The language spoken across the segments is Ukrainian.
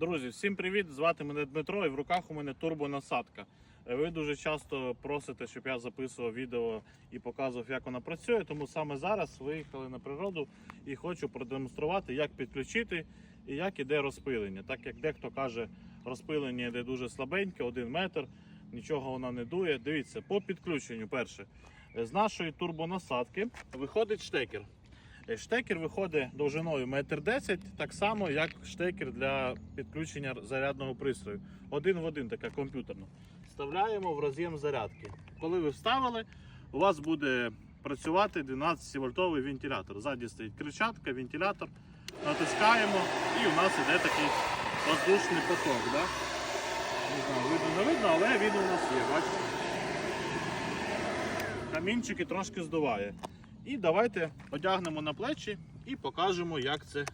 Друзі, всім привіт! Звати мене Дмитро і в руках у мене турбонасадка. Е, Ви дуже часто просите, щоб я записував відео і показував, як вона працює. Тому саме зараз виїхали на природу і хочу продемонструвати, як підключити і як іде розпилення. Так як дехто каже, розпилення йде дуже слабеньке, один метр, нічого вона не дує. Дивіться, по підключенню перше. е, З нашої турбонасадки виходить штекер. Е, Штекер виходить довжиною 1,10 м, так само, як штекер для підключення зарядного пристрою. Один в один, така комп'ютерна. Вставляємо в роз'єм зарядки. Коли ви вставили, у вас буде працювати 12-вольтовий вентилятор. Ззаді стоїть кричатка, вентилятор. Натискаємо і у нас іде такий воздушний поток. Да? Не знаю, видно, не видно, але він у нас є, бачите? Камінчики трошки здуває. І давайте одягнемо на плечі і покажемо, як це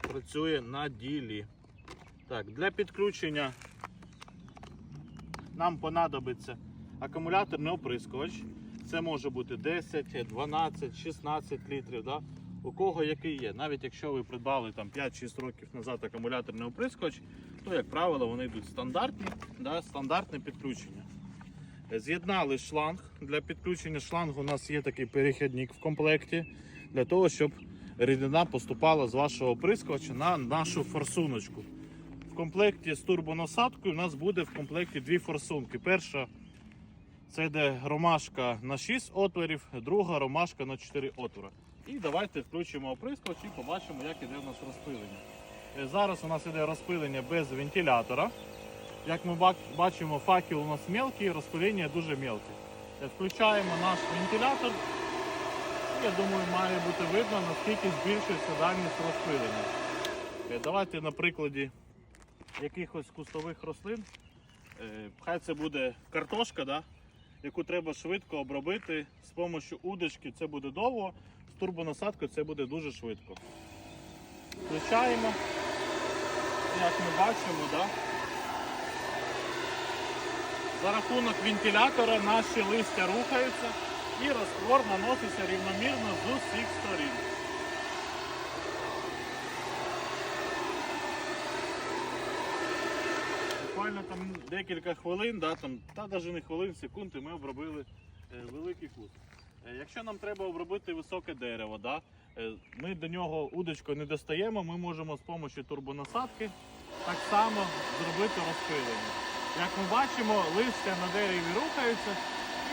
працює на ділі. Так, для підключення нам понадобиться акумуляторний оприскувач. Це може бути 10, 12, 16 літрів. Да? У кого який є. Навіть якщо ви придбали 5-6 років назад акумуляторний оприскувач, то, як правило, вони йдуть стандартні, да? стандартне підключення. З'єднали шланг. Для підключення шлангу у нас є такий перехідник в комплекті для того, щоб рідина поступала з вашого оприскувача на нашу форсуночку. В комплекті з турбонасадкою у нас буде в комплекті дві форсунки. Перша це йде ромашка на 6 отворів, друга ромашка на 4 отвори. І давайте включимо оприскувач і побачимо, як іде у нас розпилення. Е, Зараз у нас іде розпилення без вентилятора. Як ми бачимо, факел у нас мелкий, розпилення дуже мелке. Включаємо наш вентилятор. Я думаю, має бути видно, наскільки збільшується дальність розпилення. Е, Давайте на прикладі якихось кустових рослин. Е, Хай це буде картошка, да? яку треба швидко обробити з допомогою удочки. Це буде довго, з турбонасадкою це буде дуже швидко. Включаємо. Як ми бачимо, да? За рахунок вентилятора наші листя рухаються і розтвор наноситься рівномірно з усіх сторін. Буквально там декілька хвилин, да, там, та навіть не хвилин, секунд, і ми обробили е, великий куст. Е, якщо нам треба обробити високе дерево, да, е, ми до нього удочкою не достаємо, ми можемо з допомогою турбонасадки так само зробити розпилення. Як ми бачимо, листя на дереві рухаються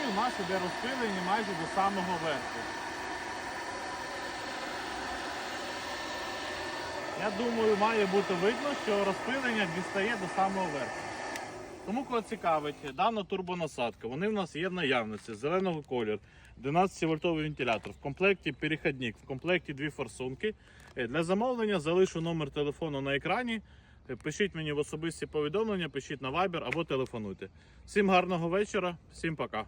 і у нас іде розпилення майже до самого верху. Я думаю, має бути видно, що розпилення дістає до самого верху. Тому кого цікавить, дана турбонасадка, вони в нас є в наявності зеленого кольору, 12-вольтовий вентилятор, в комплекті перехідник, в комплекті дві форсунки. Е, Для замовлення залишу номер телефону на екрані. Е, Пишіть мені в особисті повідомлення, пишіть на Viber або телефонуйте. Всім гарного вечора, всім пока.